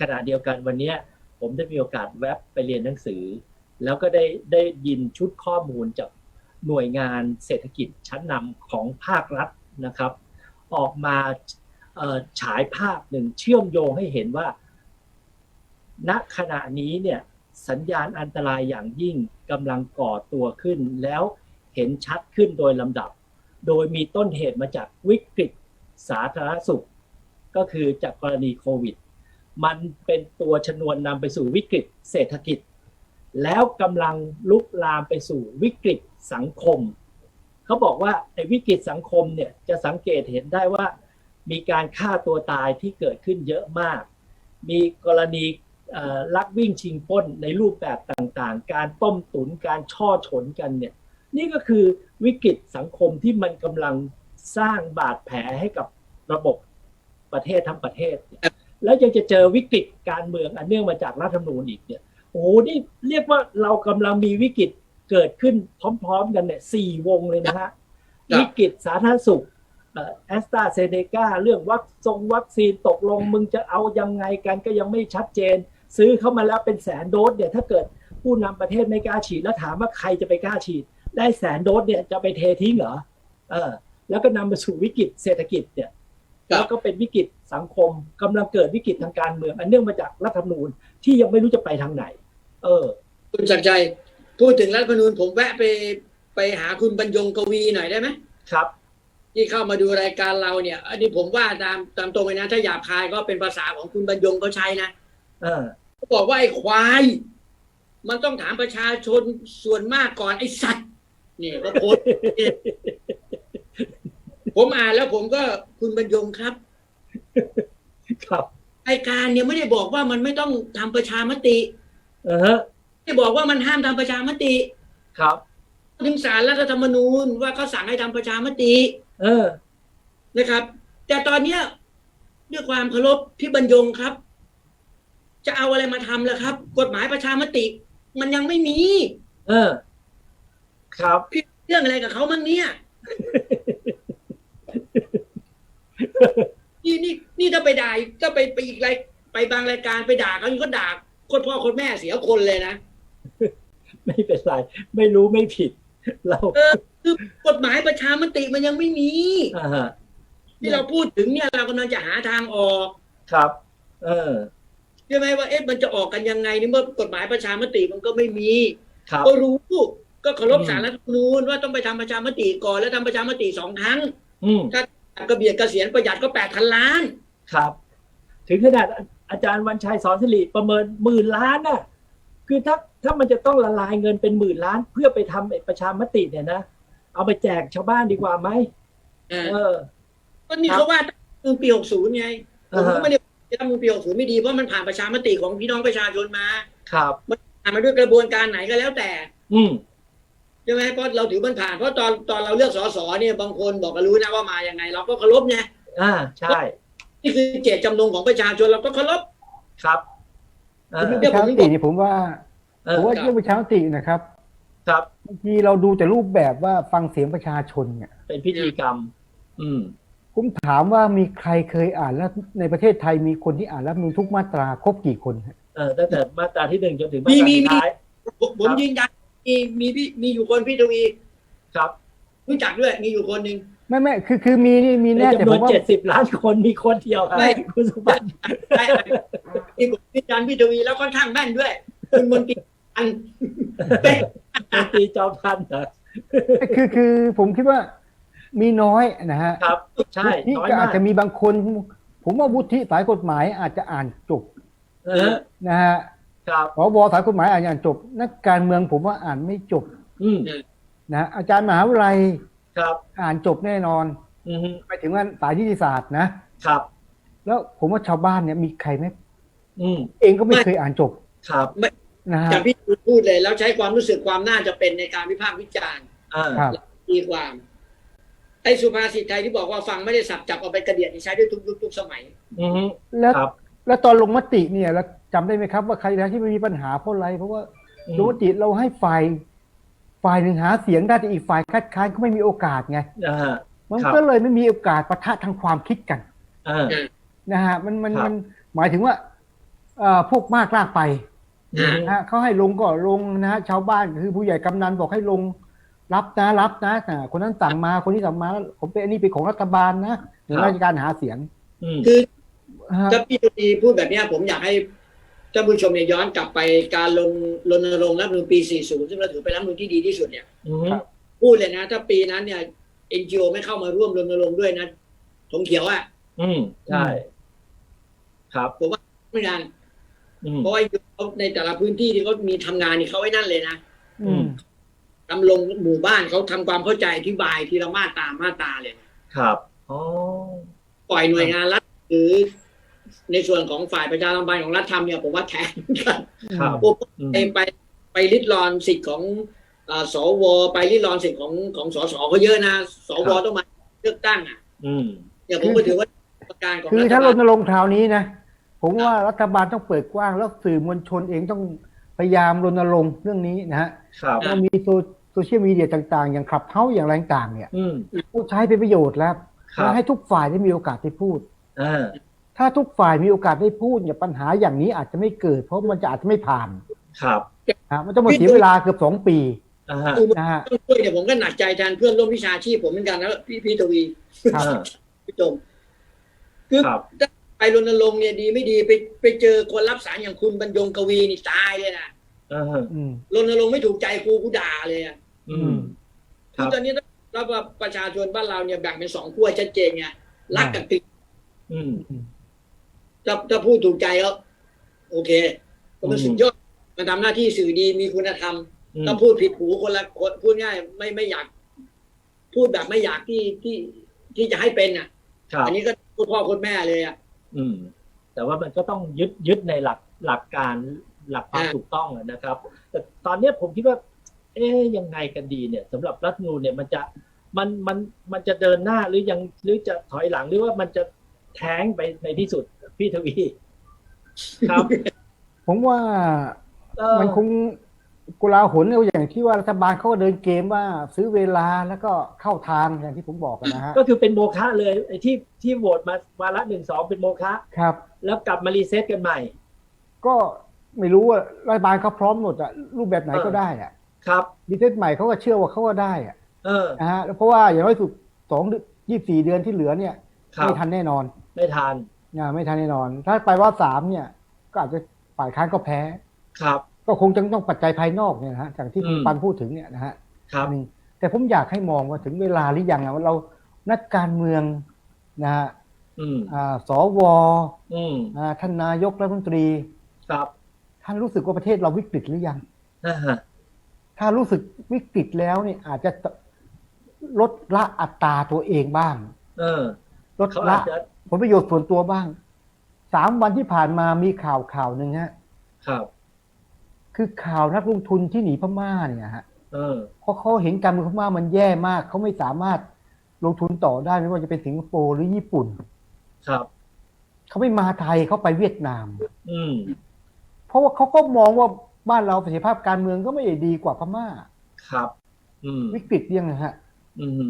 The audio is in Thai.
ขณะเดียวกันวันนี้ผมได้มีโอกาสแวบไปเรียนหนังสือ แล้วก็ได้ได้ยินชุดข้อมูลจากหน่วยงานเศรษฐกิจชั้นนำของภาครัฐนะครับ ออกมาฉายภาพหนึ่งเชื่อมโยงให้เห็นว่า ณขณะนี้เนี่ยสัญญาณอันตรายอย่างยิ่งกำลังก่อตัวขึ้น แล้วเห็นชัดขึ้นโดยลำดับ โดยมีต้นเหตุมาจากวิกฤตสาธารณสุข ก็คือจากกรณีโควิด มันเป็นตัวชนวนนำไปสู่วิกฤตเศรษฐกิจ แล้วกำลังลุกลามไปสู่วิกฤตสังคม เขาบอกว่าไอ้วิกฤตสังคมเนี่ยจะสังเกตเห็นได้ว่า มีการฆ่าตัวตายที่เกิดขึ้นเยอะมาก มีกรณีลักวิ่งชิงป้นในรูปแบบต่างๆ การต้มตุนการช่อฉนกันเนี่ยนี่ก็คือวิกฤตสังคมที่มันกำลังสร้างบาดแผลให้กับระบบประเทศทั้งประเทศเแล้วยังจะเจอวิกฤตการเมืองอันเนื่องมาจากรัฐธรรมนูญอีกเนี่ยโอ้โหนี่เรียกว่าเรากำลังมีวิกฤตเกิดขึ้นพร้อมๆ กันเนี่ยสี่วงเลยนะฮะครับวิกฤตสาธารณสุขแอสตราเซเนกาเรื่องวัคซงวัคซีนตกลงมึงจะเอายังไงกันก็ยังไม่ชัดเจน ซื้อเข้ามาแล้วเป็นแสนโดสเนี่ยถ้าเกิดผู้นำประเทศไม่กล้าฉีดแล้วถามว่าใครจะไปกล้าฉีด ได้แสนโดสเนี่ยจะไปเททิ้งเหรอเออแล้วก็นำมาสู่วิกฤตเศรษฐกิจเนี่ยครับแล้วก็เป็นวิกฤต สังคมกำลังเกิดวิกฤตทางการเมือง อันเนื่องมาจากรัฐธรรมนูญที่ยังไม่รู้จะไปทางไหน เออ คุณสักดิ์ชัยพูดถึงรัฐธรรมนูญผมแวะไปไปหาคุณบรรยงกวีหน่อยได้ไหมครับ ที่เข้ามาดูรายการเราเนี่ย อันนี้ผมว่าตามตามตรงเลยนะ ถ้าหยาบคายก็เป็นภาษาของคุณบรรยงเขาใช้นะเออเขาบอกว่าไอ้ควาย มันต้องถามประชาชนส่วนมากก่อนไอ้สัตว์นี่ก็โพสต์ผมอ่านแล้วผมก็คุณบรรยงครับ ครับรายการเนี่ยไม่ได้บอกว่ามันไม่ต้องทำประชามติเออฮะไม่ได้บอกว่ามันห้ามทำประชามติครับถึงสารรัฐธรรมนูญว่าเขาสั่งให้ทำประชามติ เออ นะครับ แต่ตอนเนี้ยด้วยความเคารพพี่บรรยงครับ จะเอาอะไรมาทำล่ะครับ กฎหมายประชามติ มันยังไม่มี เออ ครับพี่เรื่องอะไรกับเขามั่งเนี่ยนี่นี่นี่ ถ้าไปด่าถ้าไปไปอีกรายไปบางรายการไปด่าเขานี่ก็ด่าคนพ่อคนแม่เสียคนเลยนะ ไม่เป็นไร ไม่รู้ไม่ผิด เราเออคือกฎหมายประชามติมันยังไม่มีอ่าฮะที่เราพูดถึงเนี่ยเรากำลังจะหาทางออกครับ เออใช่ไหมว่าเอ๊ะมันจะออกกันยังไงในเมื่อกฎหมายประชามติมันก็ไม่มีครับก็รู้ก็เคารพอืมสารรัฐธรรมนูญว่าต้องไปทำประชามติก่อนแล้วทำประชามติสองครั้งอืมกระเบียดเกษียณประหยัดก็แปดพันล้าน ครับ ถึงขนาดอาจารย์วันชัยสอนสิริประเมินหมื่นล้านน่ะคือถ้าถ้ามันจะต้องละลายเงินเป็นหมื่นล้าน เพื่อไปทำไอ้ประชามติเนี่ยนะเอาไปแจกชาวบ้านดีกว่าไหมเออเออก็นี่ครับเขาว่าตั้งปีหกศูนย์ไงผอ่ามฮะก็ไม่ได้ว่ามึงปีหกศูนย์ไม่ดีเพราะมันผ่านประชามติของพี่น้องประชาชนมา ครับผ่านมาด้วยกระบวนการไหนก็แล้วแต่ อืมใช่ไหมเพราะเราถือมันผ่านเพราะตอนตอนเราเลือกสสเนี่ยบางคนบอกก็รู้นะว่ามาอย่างไง เราก็เคารพไงอ่าใช่ นี่คือเจตจำนงของประชาชนเราก็เคารพ ครับเออเรื่องประชามตินี่ผมว่าเอผอมว่าเรื่องประชามตินะครับครับ บางทีเราดูแต่รูปแบบว่าฟังเสียงประชาชนเนี่ย เป็นพิธีกรรม อืม ผมถามว่ามีใครเคยอ่านแล้วในประเทศไทยมีคนที่อ่านรัฐธรรมนูญทุกมาตราครบกี่คนฮะเออตั้งแต่มาตราที่หนึ่งจนถึงมาตราสุดท้าย ผมผมยืนยันมีมีพี่มีอยู่คนพี่ทวีครับ รู้จักด้วยมีอยู่คนหนึ่ง ไม่ไม่คือคือมีนี่มีในแน่แต่จำนผวนมว่า เจ็ดสิบล้านคนมีคนเดียวไม่ให้คุณสมบัติใช่มีผมยืนยันพี่ทวีแล้วค่อนข้างแม่นด้วย คุณมนตรีอันเป๊ะมนตรีจอมพันธ์เหรอคือคือผมคิดว่ามีน้อยนะฮะครับ ใช่ที่น้อยก็มาอากจจะมีบางคน ผมว่าวุฒิสายกฎหมายอาจจะอ่านจบเออนะฮะครับผบสายกฎหมายอาจจะอ่านจบ นักการเมืองผมว่าอ่านไม่จบอืมนะอาจารย์มหาวิทยาลัย ครับ อ่านจบแน่นอน อืมไปถึงว่าสายนิติศาสตร์นะ ครับ แล้วผมว่าชาวบ้านเนี่ยมีใครไหมอืมเองก็ไม่เคยอ่านจบครับนะฮะจากพี่พูดเลย แล้วใช้ความรู้สึกความน่าจะเป็นในการวิพากษ์วิจารณ์อ่าครับตีความไอ้สุภาษิตไทยที่บอกว่าฟังไม่ได้สับจับเอาไปกระเดียดนี่ใช้ได้ทุกยุคทุกสมัย อืมแล้วครับ แล้วตอนลงมติเนี่ยเราจำได้ไหมครับว่าใครนะที่ไม่มีปัญหาเพราะอะไรเพราะว่าอืม ลงมติเราให้ฝ่าย ฝ่ายหนึ่งหาเสียงได้แต่อีกฝ่ายคัดค้านก็ไม่มีโอกาสไงอ่ามันครับก็เลยไม่มีโอกาสปะทะทางความคิดกันอ่านะฮะมันมันครับมันหมายถึงว่าเอ่อพวกมากลากไปอืมนะฮะเขาให้ลงก็ลงนะฮะชาวบ้านคือผู้ใหญ่กำนันบอกให้ลงรับนะรับนะอ่าคนนั้นสั่งมาคนนี้สั่งมาแล้วผมเป็นอันนี้เป็นของรัฐบาลนะหน่วยราชการหาเสียงอืมคือฮะถ้าพี่ดีพูดแบบเนี้ยผมอยากให้ ท่านผู้ชมเนี่ยย้อนกลับไปการลงรณรงค์รัฐธรรมนูญปี 40 ซึ่งเราถือเป็นรัฐธรรมนูญที่ดีที่สุดเนี่ยอืมพูดเลยนะ ถ้าปีนั้นเนี่ย NGO ไม่เข้ามาร่วมรณรงค์ด้วยนะธงเขียวอะอืมใช่ ครับไม่นานอืมเพราะว่าเขาในแต่ละพื้นที่ที่เขามีทำงานนี่เขาไว้นั่นเลยนะอืมทำลงหมู่บ้านเขาทำความเข้าใจอธิบายทีละมาตรามาตราเลย ครับอ๋อปล่อยหน่วยงานรัฐหรือ ในส่วนของฝ่ายประชาสัมพันธ์ของรัฐทำเนี่ยผมว่าแทนกันครับพวกอืมไปไปไปริดรอนสิทธิ์ของอ่าสวไปริดรอนสิทธิ์ของของสสเขาเยอะนะสวต้องมาเลือกตั้งอะ อืมเนี่ยผมก็ถือว่าประการของคือรัฐถ้ารบาลณรงค์คราวนี้นะผมว่ารัฐบาลต้องเปิดกว้างแล้วสื่อมวลชนเองต้องพยายามรณรงค์เรื่องนี้นะฮะครับเรามีโซโซเชียลมีเดียต่าง ๆ อย่างขับเฮ้าอย่างไรต่างๆเนี่ยอืมผู้ใช้เป็นประโยชน์แล้วครับแล้วให้ทุกฝ่ายได้มีโอกาสได้พูดอ่า ถ้าทุกฝ่ายมีโอกาสได้พูดเนี่ยปัญหาอย่างนี้อาจจะไม่เกิด เพราะมันจะอาจจะไม่ผ่านครับนะมันต้องมาเสียเวลาเกือบสองปีอ่าฮะคือนะฮะต้องช่วยเนี่ยผมก็หนักใจแทนเพื่อนร่วมวิชาชีพผมเหมือนกันนะพี่พี่ทวีครับอ่าพี่จมคือครับไปรณรงค์เนี่ยดีไม่ดีไปไปเจอคนรับสารอย่างคุณบรรยงกวีนี่ตายเลยนะอ่าฮะอืมรณรงค์ไม่ถูกใจครูกูด่าเลยอะอืมคคืรัอบตอนนี้เราว่าประชาชนบ้านเราเนี่ยแบ่งเป็นสองขั้วชัดเจนไงรักกับติดอืม ถ้าถ้าพูดถูกใจก็โอเคก็มันอืมสุดยอดมันทำหน้าที่สื่อดีมีคุณธรรมอืมถ้าพูดผิดหูคนละคนพูดง่าย ไม่ไม่อยาก พูดแบบไม่อยากที่ที่ที่จะให้เป็นอะครับอันนี้ก็คุณพ่อคุณแม่เลยอะอืม แต่ว่ามันก็ต้องยึดยึดในหลักหลักการหลักความอ่าถูกต้องอะนะครับ แต่ตอนเนี้ยผมคิดว่า เอ๊ยยังไงกันดีเนี่ยสำหรับรัฐธรรมนูญเนี่ยมันจะมันมันมันจะเดินหน้าหรือยังหรือจะถอยหลังหรือว่ามันจะแท้งไปในที่สุด พี่ทวีครับ ผมว่าเออมันคงกุลาหลเอาอย่างที่ว่ารัฐบาลเขาก็เดินเกมว่าซื้อเวลาแล้วก็เข้าทางอย่างที่ผมบอกอะนะฮะก็คือเป็นโมฆะเลยไอ้ที่ที่โหวตมาวาระหนึ่งสองเป็นโมฆะครับ แล้วกลับมารีเซ็ตกันใหม่ ก็ไม่รู้ว่ารัฐบาลเขาพร้อมหมดอะรูปแบบไหนก็ได้อะครับดีเซตใหม่เขาก็เชื่อว่าเขาก็ได้อะเออนะฮะแล้วเพราะว่าอย่างน้อยสุดสองยี่สี่เดือนที่เหลือเนี่ยครับไม่ทันแน่นอนไม่ทานนะไม่ทันแน่นอน ถ้าไปว่าสามเนี่ย ก็อาจจะฝ่ายค้านก็แพ้ ครับ ก็คงจะต้องปัจจัยภายนอกเนี่ยนะฮะอย่างที่คุณอืมปันพูดถึงเนี่ยนะฮะครับอันหนึ่งแต่ผมอยากให้มองว่าถึงเวลาหรือยังอะว่าเรานักการเมืองนะฮะอืมอ่าสวอืมอ่าท่านนายกรัฐมนตรี ครับ ท่านรู้สึกว่าประเทศเราวิกฤตหรือยังอ่าฮะถ้ารู้สึกวิกฤตแล้วเนี่ยอาจจะลดละอัตราตัวเองบ้าง เออลดเขาละอาจจะ ผลประโยชน์ส่วนตัวบ้างสามวันที่ผ่านมามีข่าวข่าวหนึ่งฮะครับ คือข่าวนักลงทุนที่หนีพม่าเนี่ยฮะเออเพราะเขาเห็นการเมืองพม่ามันแย่มากเขาไม่สามารถลงทุนต่อได้ไม่ว่าจะเป็นสิงคโปร์หรือญี่ปุ่น ครับเขาไม่มาไทยเขาไปเวียดนาม อืมเพราะว่าเขาก็มองว่าบ้านเราประสิทธิภาพการเมืองก็ไม่ได้ดีกว่าพม่า ครับ อืมวิกฤตยังไงฮะ อืม